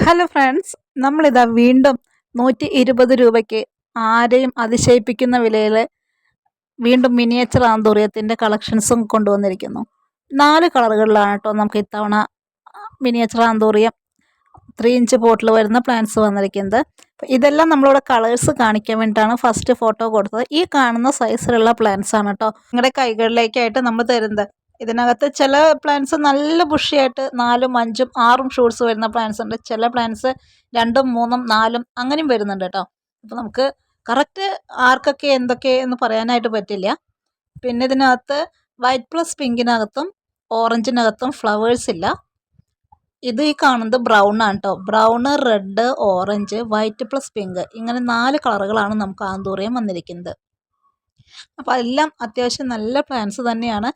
Hello friends നമ്മളിതാ വീണ്ടും നൂറ്റി ഇരുപത് രൂപയ്ക്ക് ആരെയും അതിശയിപ്പിക്കുന്ന വിലയിൽ വീണ്ടും മിനിയേച്ചർ ആന്തൂറിയത്തിന്റെ കളക്ഷൻസും കൊണ്ടുവന്നിരിക്കുന്നു. നാല് കളറുകളിലാണ് കേട്ടോ നമുക്ക് ഇത്തവണ മിനിയേച്ചർ ആന്തൂറിയം ത്രീ ഇഞ്ച് പോട്ടിൽ വരുന്ന പ്ലാന്റ്സ് വന്നിരിക്കുന്നത്. ഇതെല്ലാം നമ്മളിവിടെ കളേഴ്സ് കാണിക്കാൻ വേണ്ടിയിട്ടാണ് ഫസ്റ്റ് ഫോട്ടോ കൊടുത്തത്. ഈ കാണുന്ന സൈസിലുള്ള പ്ലാന്റ്സ് ആണ് കേട്ടോ. നിങ്ങളുടെ കൈകളിലേക്കായിട്ട് നമ്മൾ തരുന്നത്. ഇതിനകത്ത് ചില പ്ലാന്റ്സ് നല്ല ബുഷിയായിട്ട് നാലും അഞ്ചും ആറും ഷൂട്ട്സ് വരുന്ന പ്ലാന്റ്സ് ഉണ്ട്. ചില പ്ലാന്റ്സ് രണ്ടും മൂന്നും നാലും അങ്ങനെയും വരുന്നുണ്ട് കേട്ടോ. അപ്പോൾ നമുക്ക് കറക്റ്റ് ആർക്കൊക്കെ എന്തൊക്കെ എന്ന് പറയാനായിട്ട് പറ്റില്ല. പിന്നെ ഇതിനകത്ത് വൈറ്റ് പ്ലസ് പിങ്കിനകത്തും ഓറഞ്ചിനകത്തും ഫ്ലവേഴ്സ് ഇല്ല. ഇത് ഈ കാണുന്നത് ബ്രൗൺ ആണ് കേട്ടോ. Brown red orange white plus pink ഇങ്ങനെ നാല് കളറുകളാണ് നമുക്ക് ആന്തൂറിയം വന്നിരിക്കുന്നത്. അപ്പോൾ എല്ലാം അത്യാവശ്യം നല്ല പ്ലാന്റ്സ് തന്നെയാണ്.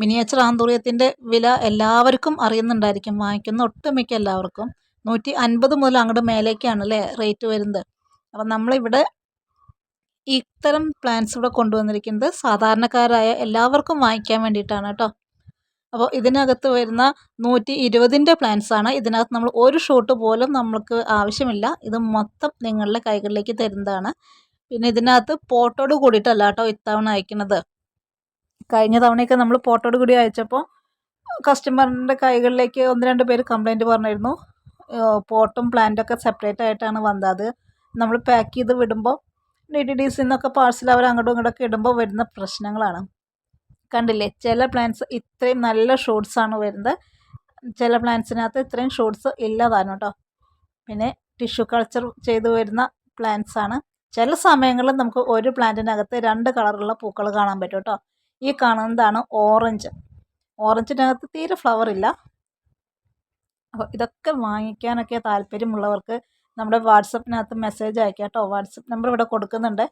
മിനിയേച്ചർ ആന്തൂറിയത്തിന്റെ വില എല്ലാവർക്കും അറിയുന്നുണ്ടായിരിക്കും. വാങ്ങിക്കുന്ന ഒട്ടുമിക്ക എല്ലാവർക്കും. നൂറ്റി അൻപത് മുതൽ അങ്ങോട്ട് മേലേക്കാണ് അല്ലേ റേറ്റ് വരുന്നത്. അപ്പം നമ്മളിവിടെ ഇത്തരം പ്ലാന്റ്സ് ഇവിടെ കൊണ്ടുവന്നിരിക്കുന്നത് സാധാരണക്കാരായ എല്ലാവർക്കും വാങ്ങിക്കാൻ വേണ്ടിയിട്ടാണ് കേട്ടോ. അപ്പോൾ ഇതിനകത്ത് വരുന്ന നൂറ്റി ഇരുപതിന്റെ ആണ്. ഇതിനകത്ത് നമ്മൾ ഒരു ഷോട്ട് പോലും നമ്മൾക്ക് ആവശ്യമില്ല. ഇത് മൊത്തം നിങ്ങളുടെ കൈകളിലേക്ക് തരുന്നതാണ്. പിന്നെ ഇതിനകത്ത് പോട്ടോട് കൂടിയിട്ടല്ല കേട്ടോ ഇത്തവണ അയക്കുന്നത്. കഴിഞ്ഞ തവണയൊക്കെ നമ്മൾ ഫോട്ടോയുടെ കൂടി അയച്ചപ്പോൾ കസ്റ്റമറിന്റെ കൈകളിലേക്ക് ഒന്ന് രണ്ട് പേര് കംപ്ലൈന്റ് പറഞ്ഞിരുന്നു. പോട്ടും പ്ലാന്റൊക്കെ സെപ്പറേറ്റ് ആയിട്ടാണ് വന്നത്. നമ്മൾ പാക്ക് ചെയ്ത് വിടുമ്പോൾ ഡി ടി ഡി സിന്നൊക്കെ പാഴ്സൽ അവർ അങ്ങോട്ടും ഇങ്ങോട്ടൊക്കെ ഇടുമ്പോൾ വരുന്ന പ്രശ്നങ്ങളാണ്. കണ്ടില്ലേ? ചില പ്ലാന്റ്സ് ഇത്രയും നല്ല ഷോട്ട്സാണ് വരുന്നത്. ചില പ്ലാന്റ്സിനകത്ത് ഇത്രയും ഷൂട്ട്സ് ഇല്ലതാണ് കേട്ടോ. പിന്നെ ടിഷ്യൂ കൾച്ചർ ചെയ്തു വരുന്ന പ്ലാന്റ്സ് ആണ്. ചില സമയങ്ങളിൽ നമുക്ക് ഒരു പ്ലാന്റിനകത്ത് രണ്ട് കളറുള്ള പൂക്കൾ കാണാൻ പറ്റും കേട്ടോ. ഈ കാണുന്നതാണ് ഓറഞ്ച്. ഓറഞ്ചിനകത്ത് തീരെ ഫ്ലവർ ഇല്ല. അപ്പോൾ ഇതൊക്കെ വാങ്ങിക്കാനൊക്കെ താല്പര്യമുള്ളവർക്ക് നമ്മുടെ വാട്സപ്പിനകത്ത് മെസ്സേജ് അയക്കാം കേട്ടോ വാട്സപ്പ് നമ്പർ ഇവിടെ കൊടുക്കുന്നുണ്ട്.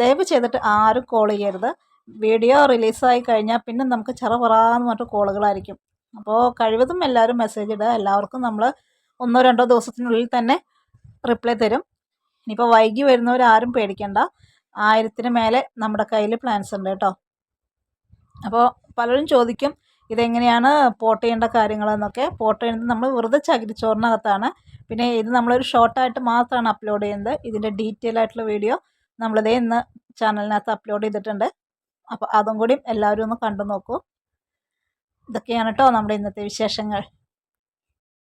ദയവ് ചെയ്തിട്ട് ആരും കോൾ ചെയ്യരുത്. വീഡിയോ റിലീസായി കഴിഞ്ഞാൽ പിന്നെ നമുക്ക് ചെറുപറാന്ന് പറഞ്ഞിട്ട് കോളുകളായിരിക്കും. അപ്പോൾ കഴിവതും എല്ലാവരും മെസ്സേജ് ഇടുക. എല്ലാവർക്കും നമ്മൾ ഒന്നോ രണ്ടോ ദിവസത്തിനുള്ളിൽ തന്നെ റിപ്ലൈ തരും. ഇനിയിപ്പോൾ വൈകി വരുന്നവരാരും പേടിക്കണ്ട. ആയിരത്തിന് മേലെ നമ്മുടെ കയ്യിൽ പ്ലാൻസ് ഉണ്ട് കേട്ടോ. അപ്പോൾ പലരും ചോദിക്കും ഇതെങ്ങനെയാണ് പോട്ട് ചെയ്യേണ്ട കാര്യങ്ങളെന്നൊക്കെ? പോട്ട് ചെയ്യുന്നത് നമ്മൾ വെറുതെ ചകിരിച്ചോറിനകത്താണ്. പിന്നെ ഇത് നമ്മളൊരു ഷോർട്ടായിട്ട് മാത്രമാണ് അപ്ലോഡ് ചെയ്യുന്നത്. ഇതിന്റെ ഡീറ്റെയിൽ ആയിട്ടുള്ള വീഡിയോ നമ്മളിതേ ഇന്ന് ചാനലിനകത്ത് അപ്ലോഡ് ചെയ്തിട്ടുണ്ട്. അപ്പോൾ അതും കൂടി എല്ലാവരും ഒന്ന് കണ്ടു നോക്കൂ. ഇതൊക്കെയാണ് കേട്ടോ നമ്മുടെ ഇന്നത്തെ വിശേഷങ്ങൾ.